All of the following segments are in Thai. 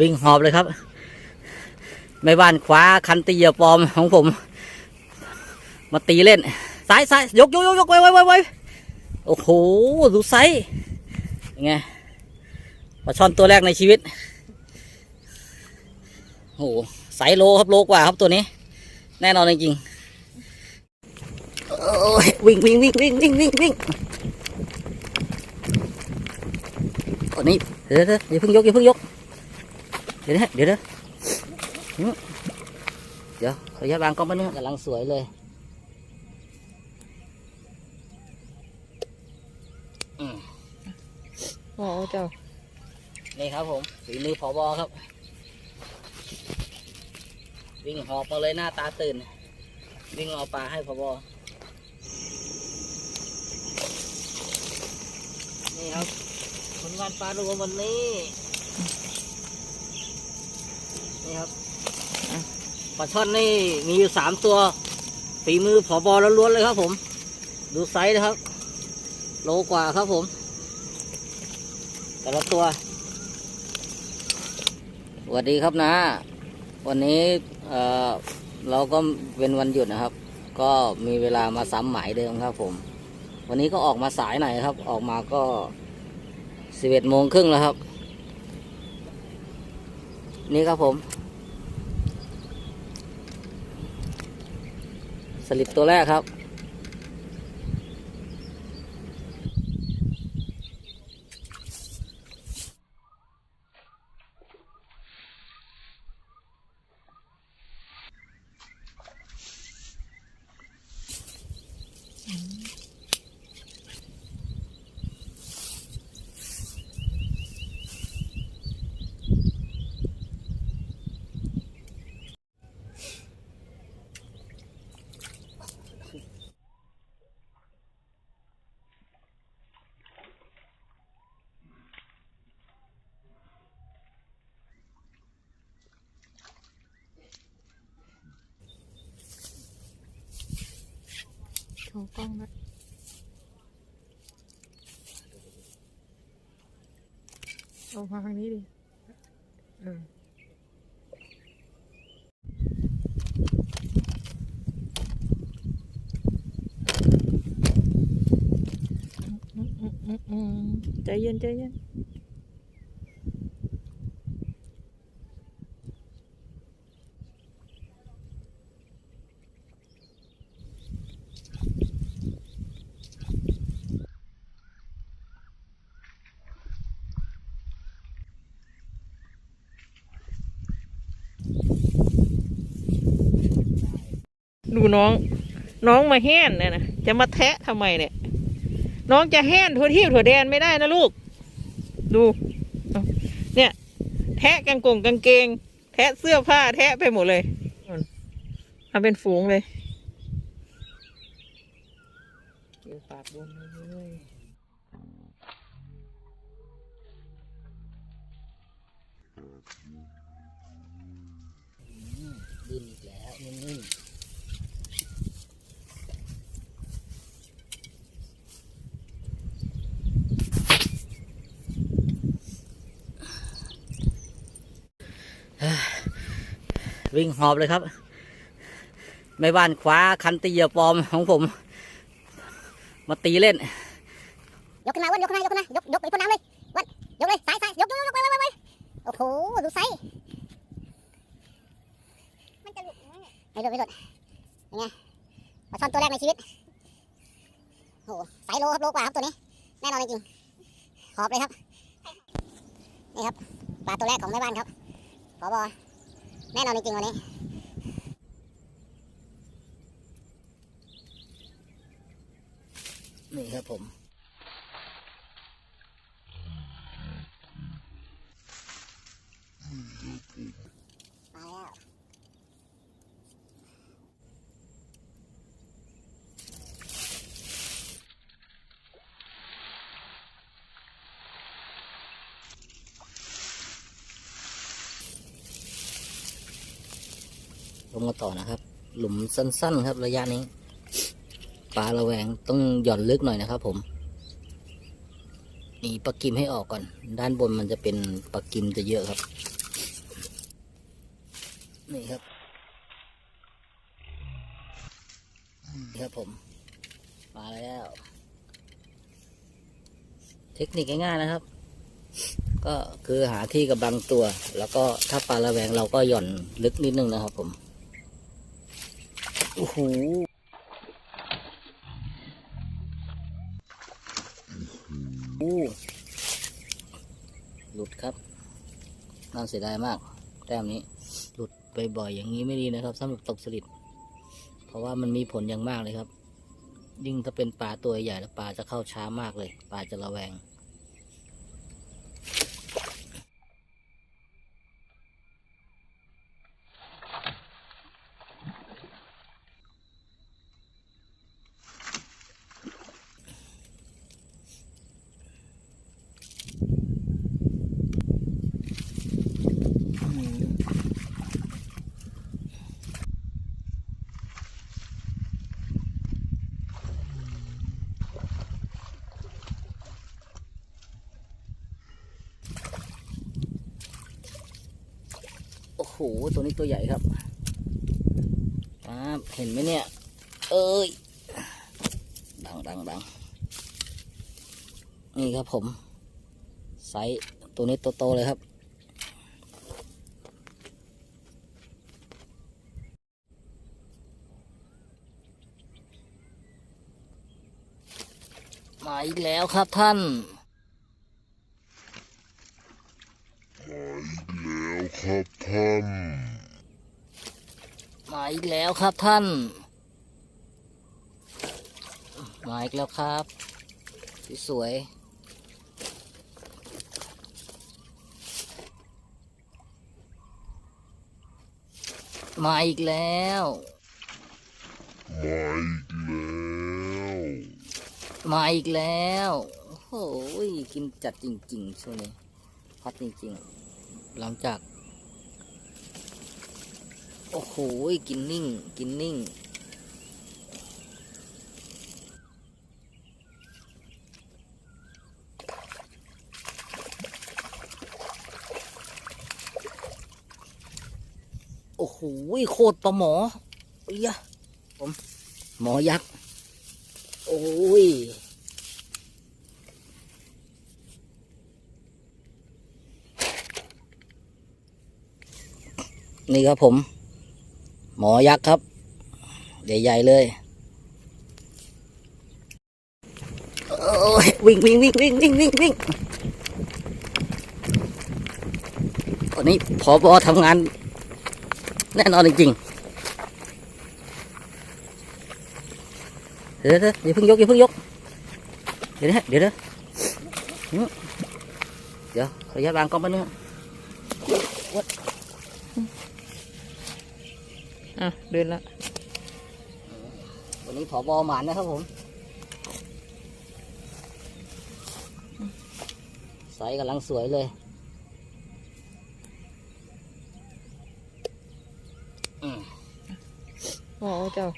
วิ่งหอบเลยครับ ไม่บ้านขวาคันตีเหยาปลอมของผม มาตีเล่นซ้ายซ้ายยกยกยกยกไว้ไว้ไว้ไว้โอ้โหดูไซส์ยังไงปลาช่อนตัวแรกในชีวิตโอ้โหไซส์โลครับโลกว่าครับตัวนี้ แน่นอนจริงวิ่งวิ่งวิ่งวิ่งวิ่งวิ่งวิ่งตัวนี้ เดี๋ยวเดี๋ยวอย่าเพิ่งยกอย่าเพิ่งยก เดี๋ยวนะเดี๋ยวนะอืมเดี๋ยวขออนุญาตวางกล้องแป๊บนึงกำลังสวยเลยอืมโอ้เจ้า นี่ครับผมฝีมือผอบอครับ วิ่งหอบมาเลยหน้าตาตื่น วิ่งเอาปลาให้ผอบอนี่ครับผ ลงานปลารวมวันนี้นี่ครับปลาช่อนนี่มีอยู่สามตัวฝีมือผอบอล้วนๆเลยครับผม ดูไซส์นะครับ โลกว่าครับผม แต่ละตัวสวัสดีครับนะ วันนี้เอ่อเราก็เป็นวันหยุดนะครับ ก็มีเวลามาซ้ำหมายเดิมครับผม วันนี้ก็ออกมาสายหน่อยครับ ออกมาก็ สิบเอ็ดโมงครึ่งแล้วครับ นี่ครับผม สลิดตัวแรกครับ โชว์กล้องนะเอามาทางนี้ดิเอออืมอืมอืมอืมใจเย็นใจเย็น ดูน้อง น้องมาแห้นเนี่ยนะจะมาแทะทำไมเนี่ย น้องจะแห้นทั่วที่ทั่วแดนไม่ได้นะลูก ดู เนี่ย แทะกางกงกางเกง แทะเสื้อผ้าแทะไปหมดเลยเอาเป็นฝูงเลยเกี่ยวปากบนเลยดินอีกแล้วนิ่มๆ วิ่งหอบเลยครับ ไม่บ้านขวาคันตีเหยาปลอมของผม มาตีเล่น ยกขึ้นมาอ้วนยกขึ้นมายกขึ้นมายกยกไปพ่นน้ำเลยอ้วนยกเลยสายสายยกยกยกไปไปไปโอ้โหดูไซมันจะหลุดไหมเนี่ยไม่หลุดไม่หลุดเป็นไงปลาช่อนตัวแรกในชีวิตโอ้โหไซส์โลครับโลกว่าครับตัวนี้ แน่นอนจริงๆขอบเลยครับนี่ครับปลาตัวแรกของแม่บ้านครับ ขอบอแน่นอนจริงวันนี้นี่ครับผม ลงมาต่อนะครับ หลุมสั้น ๆ ครับระยะนี้ปลาระแวงต้องหย่อนลึกหน่อยนะครับ ผมนีปลากิมให้ออกก่อน ด้านบนมันจะเป็นปลากิมจะเยอะครับ นี่ครับนี่ครับผมมาแล้ว เทคนิคง่ายๆนะครับ ก็คือหาที่กำบังตัว แล้วก็ถ้าปลาระแวงเราก็หย่อนลึกนิดนึงนะครับผม โอ้โหอู้หลุดครับ น่าเสียดายมาก แต้มนี้ หลุดไปบ่อยอย่างนี้ไม่ดีนะครับสำหรับตกสลิดเพราะว่ามันมีผลอย่างมากเลยครับ ยิ่งถ้าเป็นปลาตัวใหญ่แล้วปลาจะเข้าช้ามากเลย ปลาจะระแวง หตัวนี้ตัวใหญ่ครับครับเห็นไหมเนี่ย เอ้ย ดังดังดังนี่ครับผมไซส์ตัวนี้โตๆเลยครับ มาอีกแล้วครับท่าน แล้วครับ ท่าน มาอีกแล้วครับท่าน มาอีกแล้วครับ สวยๆมาอีกแล้ว มาอีกแล้ว มาอีกแล้ว โอ้โหกินจัดจริง ๆ ช่วงนี้ฮอตจริง ๆ หลังจาก โอ้โห กินนิ่ง กินนิ่ง โอ้โห โคตรปลาหมอเอ้ยผม หมอยักษ์ โอ้ยนี่ครับผม หมอยักษ์ครับ ใหญ่ ๆ เลยวิ่งวิ่งวิ่งวิ่งวิ่งวิ่งวิ่งวันนี้พอบอทำงาน แน่นอนจริงๆเดี๋ยวเดี๋ยวเพิ่งยกอย่าเพิ่งยก เดี๋ยวนะเดี๋ยวนะเดี๋ยวขออนุญาตวางกล้องแป๊บนึง อะเดินละวันนี้ผอบอหมานนะครับผมใสกำลังสวยเลยอืมโอ้เจ้า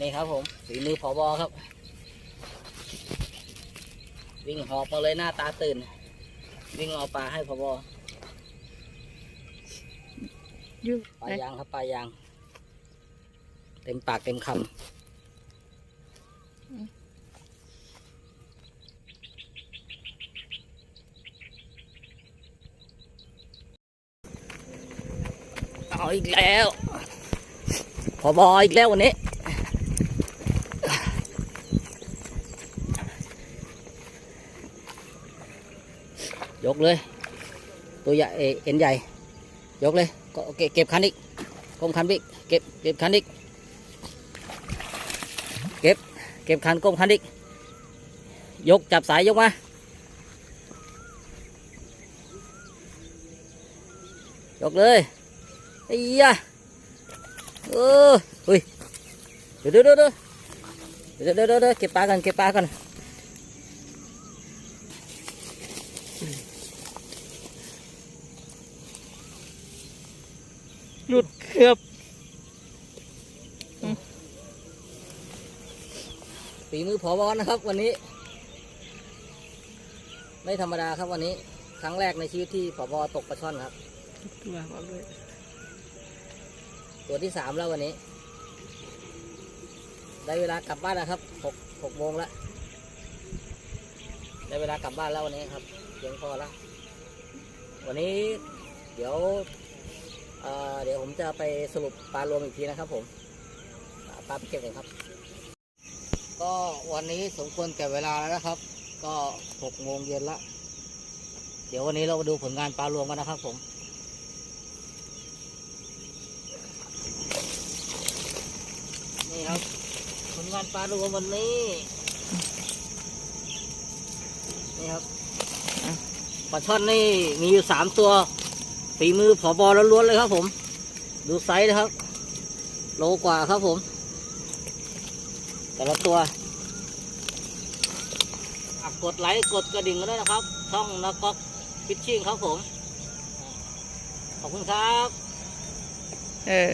นี่ครับผมฝีมือผอบอครับ วิ่งหอบมาเลยหน้าตาตื่น วิ่งเอาปลาให้ผอบอยืดปลายางครับปลายาง เต็มปากเต็มคำเอาอีกแล้วผอบออีกแล้ววันนี้ยกเลย ตัวใหญ่เอ็นใหญ่ ยกเลยก็เก็บคันอีกก้มคันอีกเก็บเก็บคันอีก เก็บ เก็บคันก้มคันอีก ยกจับสายยกมา ยกเลยไอ้ยะเออเฮ้ยเดี๋ยวเดี๋ยวเดี๋ยวเดี๋ยวเดี๋ยวเดี๋ยวเดี๋ยวเก็บปลากันเก็บปลากันหลุดเกือบ ฝีมือผอบอนะครับ วันนี้ ไม่ธรรมดาครับวันนี้ ครั้งแรกในชีวิตที่ผบตกปลาช่อนครับ ตัวบอกเลยตัวที่สามแล้ววันนี้ ได้เวลากลับบ้านแล้วครับหกหกโมงแล้วได้เวลากลับบ้านแล้ววันนี้ครับเพียงพอแล้ววันนี้เดี๋ยวเเดี๋ยวผมจะไปสรุปปลารวมอีกทีนะครับผมอ่าปลาไปเก็บกันครับ ก็วันนี้สมควรแก่เวลาแล้วนะครับ ก็หกโมงเย็นละ เดี๋ยววันนี้เรามาดูผลงานปลารวมกันนะครับผมนี่ครับผลงานปลารวมวันนี้นี่ครับปลาช่อนนี่มีอยู่สามตัวฝีมือผอบอล้วนๆเลยครับผม ดูไซส์นะครับ โลกว่าครับผม แต่ละตัวกกดไลค์กดกระดิ่งกันด้วยนะครับ ช่องนักก๊อกฟิชชิ่งครับผม ขอบคุณครับ เออ